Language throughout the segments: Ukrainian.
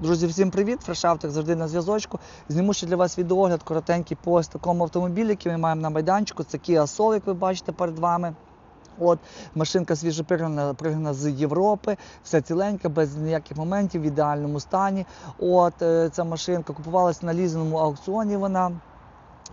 Друзі, всім привіт! Фрешавтик завжди на зв'язочку. Зніму ще для вас відеогляд коротенький по ось такому автомобілі, який ми маємо на майданчику. Це Kia Soul, як ви бачите перед вами. От, машинка свіжопригнана пригнана з Європи, вся ціленька, без ніяких моментів, в ідеальному стані. От е, ця машинка купувалася на лізиному аукціоні. Вона.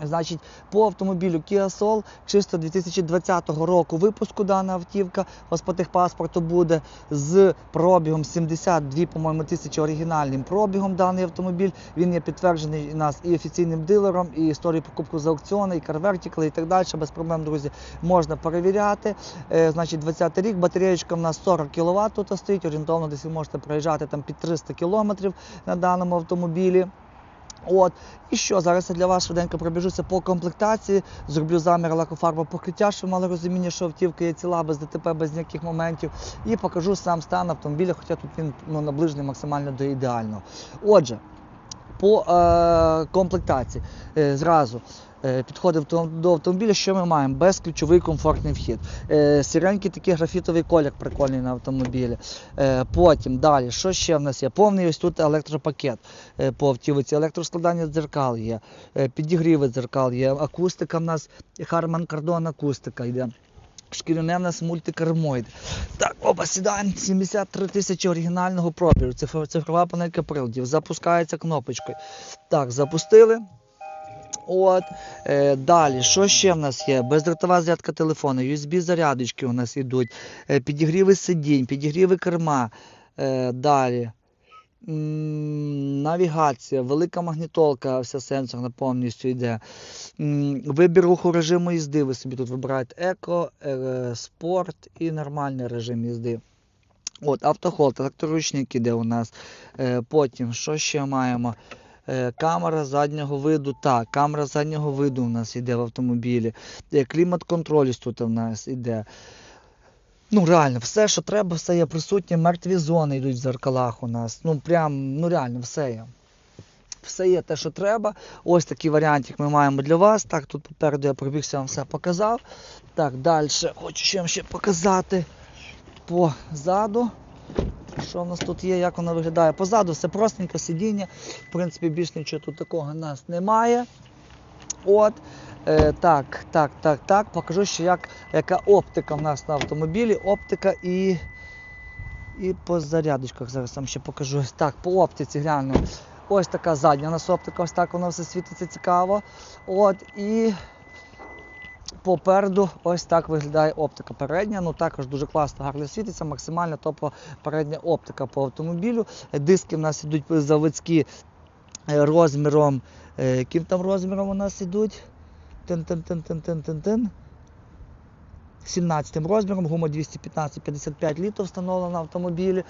Значить, по автомобілю Kia Soul, чисто 2020 року випуску дана автівка, вас по техпаспорту буде з пробігом 72, по-моєму, тисячі оригінальним пробігом даний автомобіль. Він є підтверджений у нас і офіційним дилером, і історією покупку з аукціону, і CarVertical, і так далі. Без проблем, друзі, можна перевіряти. Е, значить, 20 рік, батареєчка в нас 40 кВт тут стоїть, орієнтовно десь ви можете проїжджати там під 300 км на даному автомобілі. От, і що, зараз я для вас швиденько пробіжуся по комплектації, зроблю замір лакофарба покриття, щоб мали розуміння, що автівка є ціла, без ДТП, без ніяких моментів. І покажу сам стан автомобіля, хоча тут він ну, наближений максимально до ідеального. Отже, по е, комплектації е, зразу підходив до, автомобіля, що ми маємо? Безключовий комфортний вхід. Е, сіренький такий графітовий колір прикольний на автомобілі. Е, потім далі, що ще в нас є? Повний ось тут електропакет е, по автівці, електроскладання дзеркал є, е, підігріви дзеркал є, акустика в нас Harman Kardon акустика йде. Шкіряне в нас мультикермо йде. Так, оба сідаємо 73 тисячі оригінального. Цифрова, цифрова панелька приладів. Запускається кнопочкою. Так, запустили. От, е, далі, що ще в нас є? Бездротова зарядка телефону, USB-зарядочки у нас йдуть, е, підігріви сидінь, підігріви керма. Е, далі. Навігація, велика магнітолка, вся сенсорна повністю йде. Вибір руху режиму їзди. Ви собі тут вибираєте еко, е, спорт і нормальний режим їзди. От, автохолд, електроручник іде у нас. Е, Потім, що ще маємо? Е, Камера заднього виду. Так, камера заднього виду у нас йде в автомобілі. Е, Клімат-контроль тут у нас іде. Ну, реально, все, що треба, все є присутнє. Мертві зони йдуть в зеркалах у нас. Ну, прям, ну реально, все є. Все є те, що треба. Ось такий варіантик ми маємо для вас. Так, тут попереду я пробігся, вам все показав. Так, далі хочу ще вам ще показати позаду. Що в нас тут є, як воно виглядає? Позаду все простенько, сидіння. В принципі, більш нічого тут такого у нас немає. От. Е, так, так, так, так. Покажу ще, як, яка оптика в нас на автомобілі. Оптика і. І по зарядочках зараз вам ще покажу. Так, по оптиці гляну. Ось така задня у нас оптика, ось так воно все світиться цікаво. От, і попереду ось так виглядає оптика передня. Ну також дуже класно, гарно світиться, максимально топова передня оптика по автомобілю. Диски в нас йдуть заводські е, розміром. е, Яким там розміром у нас йдуть? Тин-тин-тин-тин-тин-тин-тин. 17 розміром, гума 215-55 літрів встановлена на автомобілі.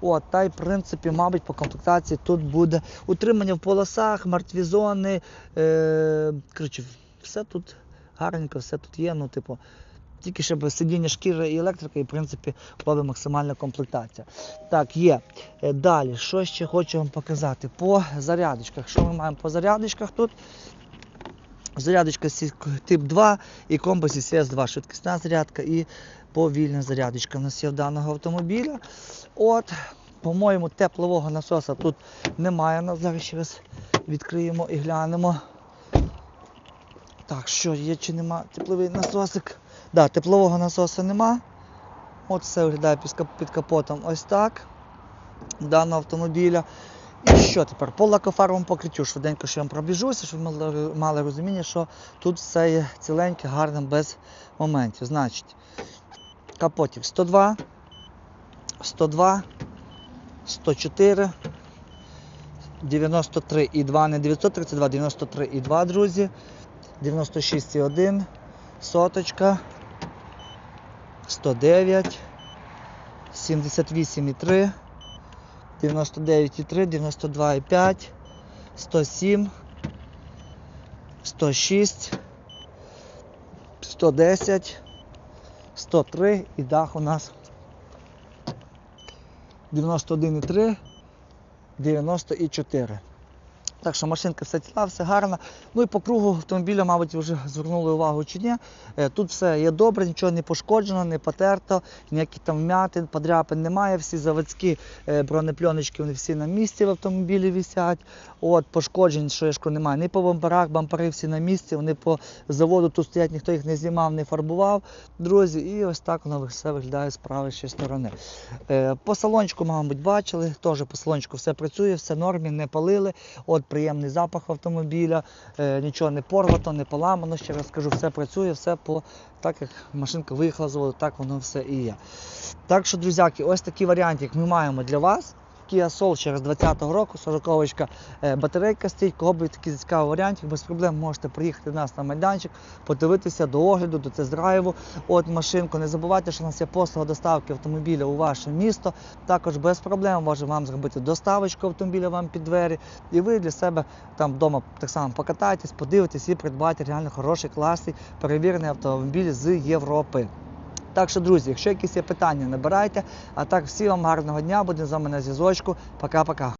От, та й в принципі, мабуть, по комплектації тут буде утримання в полосах, мертві зони. Е, коротше, все тут гарненько, все тут є. Ну, типу, тільки щоб сидіння шкіри і електрика, і в принципі була максимальна комплектація. Так, є. Е, Далі, що ще хочу вам показати? По зарядочках. Що ми маємо по зарядочках тут? Зарядочка тип 2 і компас cs 2 швидкісна зарядка і повільна зарядочка. У нас є в даного автомобіля. От, по-моєму, теплового насоса тут немає. Зараз ще раз відкриємо і глянемо. Так, що є чи нема тепловий насосик? Да, теплового насоса нема. От все виглядає під капотом ось так. Даного автомобіля. І що тепер? По лакофарбовому покриттю швиденько ще вам пробіжуся, щоб ви мали, розуміння, що тут все є ціленьке, гарне, без моментів. Значить, капотів 102, 102, 104, 93 і 2, не 932, 93 і 2, друзі. 96,1, соточка, 109, 78,3, 99,3, 92,5, 107, 106, 110, 103 і дах у нас 91,3, 94. Так що машинка все ціла, все гарно. Ну і по кругу автомобіля, мабуть, вже звернули увагу чи ні. Е, Тут все є добре, нічого не пошкоджено, не потерто, ніяких там вмятин, подряпин немає. Всі заводські е, бронепльоночки, вони всі на місці в автомобілі висять. От, пошкоджень, що я ж немає. Ні по бамперах, бампери всі на місці, вони по заводу тут стоять, ніхто їх не знімав, не фарбував. Друзі, і ось так воно все виглядає з правої сторони. Е, По салончику, мабуть, бачили, теж по салончику все працює, все нормі, не палили. От приємний запах автомобіля, е, нічого не порвато, не поламано. Ще раз кажу, все працює, все по так, як машинка виїхала з заводу, так воно все і є. Так що, друзяки, ось такий варіант, як ми маємо для вас. Kia Soul через 20-го року, 40-очка е, батарейка стоїть. Кого би такий цікавий варіант, без проблем можете приїхати до нас на майданчик, подивитися до огляду, до тест-драйву. От машинку. Не забувайте, що у нас є послуга доставки автомобіля у ваше місто. Також без проблем можемо вам зробити доставочку автомобіля вам під двері. І ви для себе там вдома так само покатаєтесь, подивитесь і придбаєте реально хороший, класний, перевірений автомобіль з Європи. Так що, друзі, якщо якісь є питання, набирайте. А так, всім вам гарного дня, будемо з вами на зв'язочку. Пока-пока.